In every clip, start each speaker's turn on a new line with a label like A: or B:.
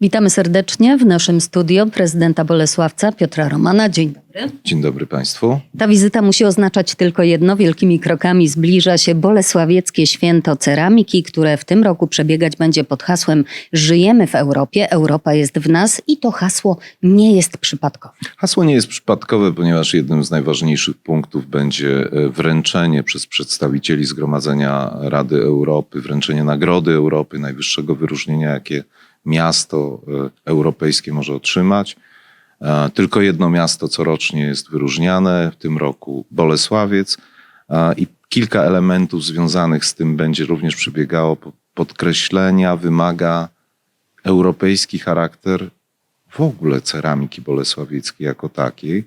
A: Witamy serdecznie w naszym studio prezydenta Bolesławca Piotra Romana. Dzień dobry.
B: Dzień dobry Państwu.
A: Ta wizyta musi oznaczać tylko jedno. Wielkimi krokami zbliża się Bolesławieckie Święto Ceramiki, które w tym roku przebiegać będzie pod hasłem Żyjemy w Europie, Europa jest w nas i to hasło nie jest przypadkowe.
B: Hasło nie jest przypadkowe, ponieważ jednym z najważniejszych punktów będzie e, wręczenie przez przedstawicieli Zgromadzenia Rady Europy, wręczenie Nagrody Europy, najwyższego wyróżnienia, jakie miasto e, europejskie może otrzymać. E, Tylko jedno miasto corocznie jest wyróżniane, w tym roku Bolesławiec e, i kilka elementów związanych z tym będzie również przebiegało. Po- Podkreślenia wymaga europejski charakter w ogóle ceramiki bolesławieckiej jako takiej,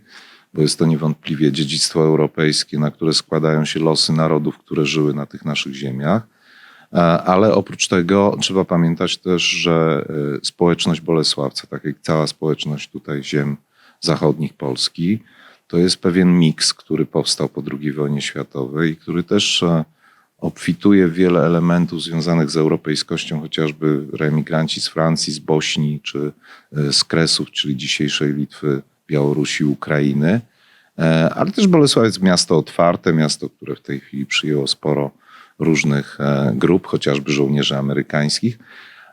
B: bo jest to niewątpliwie dziedzictwo europejskie, na które składają się losy narodów, które żyły na tych naszych ziemiach. E, Ale oprócz tego trzeba pamiętać też, że e, społeczność Bolesławca, tak jak cała społeczność tutaj ziem zachodnich Polski, to jest pewien miks, który powstał po II wojnie światowej i który też e, obfituje w wiele elementów związanych z europejskością, chociażby reemigranci z Francji, z Bośni czy z Kresów, czyli dzisiejszej Litwy, Białorusi, Ukrainy. Ale też Bolesławiec miasto otwarte, miasto, które w tej chwili przyjęło sporo różnych e, grup, chociażby żołnierzy amerykańskich.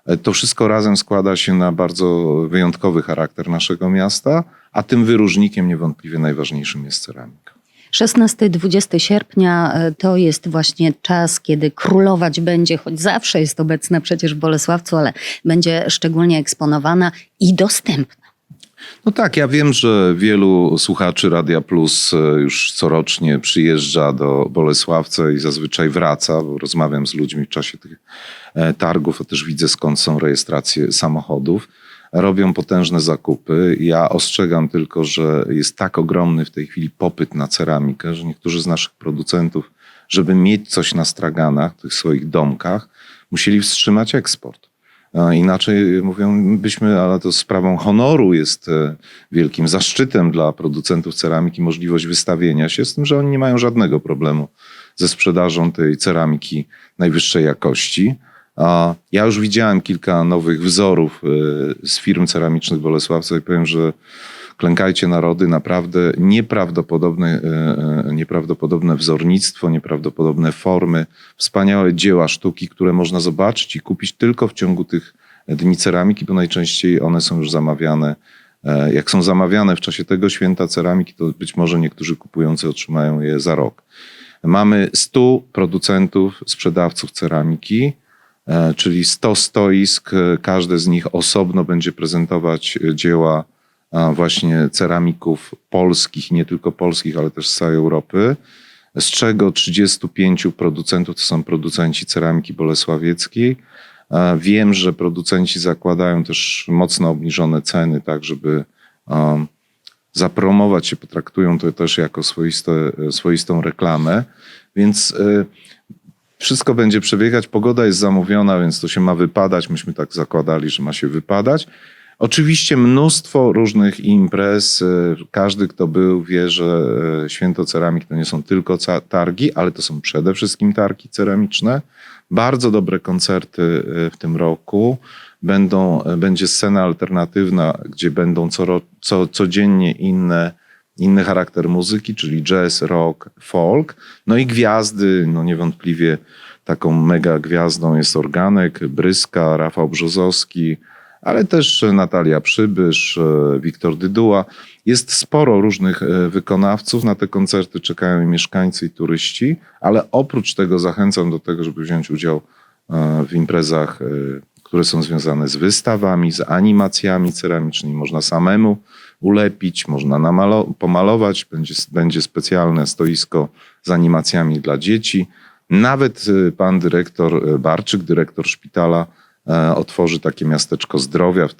B: E, To wszystko razem składa się na bardzo wyjątkowy charakter naszego miasta, a tym wyróżnikiem niewątpliwie najważniejszym jest ceramika.
A: 16-20 sierpnia e, to jest właśnie czas, kiedy królować będzie, choć zawsze jest obecna przecież w Bolesławcu, ale będzie szczególnie eksponowana i dostępna.
B: No tak, ja wiem, że wielu słuchaczy Radia Plus e, już corocznie przyjeżdża do Bolesławca i zazwyczaj wraca, bo rozmawiam z ludźmi w czasie tych e, targów, a też widzę skąd są rejestracje samochodów. Robią potężne zakupy. Ja ostrzegam tylko, że jest tak ogromny w tej chwili popyt na ceramikę, że niektórzy z naszych producentów, żeby mieć coś na straganach, tych swoich domkach, musieli wstrzymać eksport. Inaczej mówią, byśmy, ale to sprawą honoru jest e, wielkim zaszczytem dla producentów ceramiki możliwość wystawienia się, z tym, że oni nie mają żadnego problemu ze sprzedażą tej ceramiki najwyższej jakości. Ja już widziałem kilka nowych wzorów e, z firm ceramicznych Bolesławca i powiem, że klękajcie narody, naprawdę nieprawdopodobne, e, e, nieprawdopodobne wzornictwo, nieprawdopodobne formy, wspaniałe dzieła sztuki, które można zobaczyć i kupić tylko w ciągu tych dni ceramiki, bo najczęściej one są już zamawiane. E, Jak są zamawiane w czasie tego święta ceramiki, to być może niektórzy kupujący otrzymają je za rok. Mamy 100 producentów, sprzedawców ceramiki, czyli 100 stoisk. Każde z nich osobno będzie prezentować dzieła właśnie ceramików polskich, nie tylko polskich, ale też z całej Europy, z czego 35 producentów to są producenci ceramiki bolesławieckiej. Wiem, że producenci zakładają też mocno obniżone ceny, tak żeby zapromować się, potraktują to też jako swoiste, swoistą reklamę, więc y, wszystko będzie przebiegać. Pogoda jest zamówiona, więc to się ma wypadać. Myśmy tak zakładali, że ma się wypadać. Oczywiście mnóstwo różnych imprez. Y, Każdy, kto był, wie, że y, Święto Ceramik to nie są tylko targi, ale to są przede wszystkim targi ceramiczne. Bardzo dobre koncerty y, w tym roku. Będą, będzie scena alternatywna, gdzie będą co, co, codziennie inne inny charakter muzyki, czyli jazz, rock, folk. No i gwiazdy, no niewątpliwie taką mega gwiazdą jest Organek, Bryska, Rafał Brzozowski, ale też Natalia Przybysz, e, Wiktor Dyduła. Jest sporo różnych e, wykonawców. Na te koncerty czekają i mieszkańcy, i turyści, ale oprócz tego zachęcam do tego, żeby wziąć udział e, w imprezach, które są związane z wystawami, z animacjami ceramicznymi. Można samemu ulepić, można namalo- pomalować. Będzie, będzie specjalne stoisko z animacjami dla dzieci. Nawet pan dyrektor Barczyk, dyrektor szpitala, otworzy takie miasteczko zdrowia, w,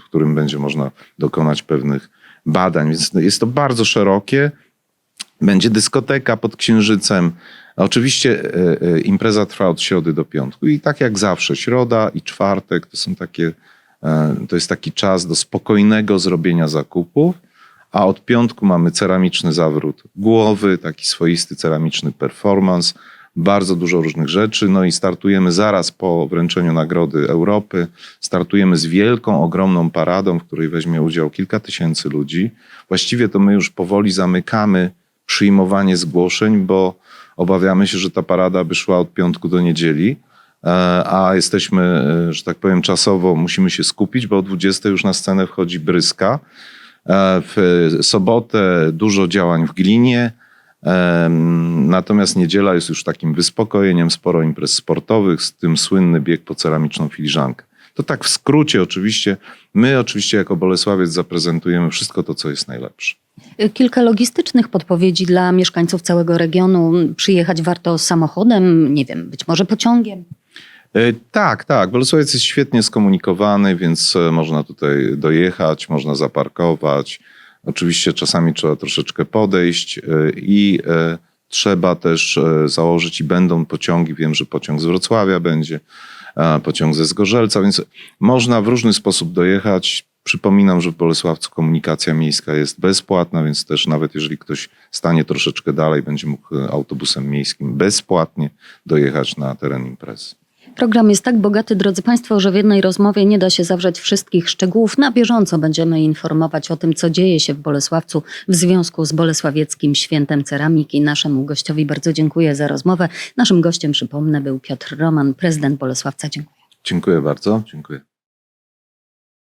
B: w którym będzie można dokonać pewnych badań. Więc no, jest to bardzo szerokie. Będzie dyskoteka pod księżycem. Oczywiście e, e, impreza trwa od środy do piątku i tak jak zawsze, środa i czwartek to są takie, e, to jest taki czas do spokojnego zrobienia zakupów, a od piątku mamy ceramiczny zawrót głowy, taki swoisty ceramiczny performance. Bardzo dużo różnych rzeczy. No i startujemy zaraz po wręczeniu Nagrody Europy. Startujemy z wielką, ogromną paradą, w której weźmie udział kilka tysięcy ludzi. Właściwie to my już powoli zamykamy przyjmowanie zgłoszeń, bo obawiamy się, że ta parada by szła od piątku do niedzieli. E, A jesteśmy, e, że tak powiem, czasowo musimy się skupić, bo o 20 już na scenę wchodzi Bryska. E, W sobotę dużo działań w Glinie. Natomiast niedziela jest już takim wyspokojeniem, sporo imprez sportowych, z tym słynny bieg po ceramiczną filiżankę. To tak w skrócie oczywiście. My oczywiście jako Bolesławiec zaprezentujemy wszystko to, co jest najlepsze.
A: Kilka logistycznych podpowiedzi dla mieszkańców całego regionu. Przyjechać warto samochodem, nie wiem, być może pociągiem.
B: E, Tak, tak. Bolesławiec jest świetnie skomunikowany, więc e, można tutaj dojechać, można zaparkować. Oczywiście czasami trzeba troszeczkę podejść e, i e, trzeba też e, założyć i będą pociągi. Wiem, że pociąg z Wrocławia będzie, pociąg ze Zgorzelca, więc można w różny sposób dojechać. Przypominam, że w Bolesławcu komunikacja miejska jest bezpłatna, więc też nawet jeżeli ktoś stanie troszeczkę dalej, będzie mógł autobusem miejskim bezpłatnie dojechać na teren imprezy.
A: Program jest tak bogaty, drodzy Państwo, że w jednej rozmowie nie da się zawrzeć wszystkich szczegółów. Na bieżąco będziemy informować o tym, co dzieje się w Bolesławcu w związku z Bolesławieckim Świętem Ceramiki. Naszemu gościowi bardzo dziękuję za rozmowę. Naszym gościem, przypomnę, był Piotr Roman, prezydent Bolesławca. Dziękuję.
B: Dziękuję bardzo. Dziękuję.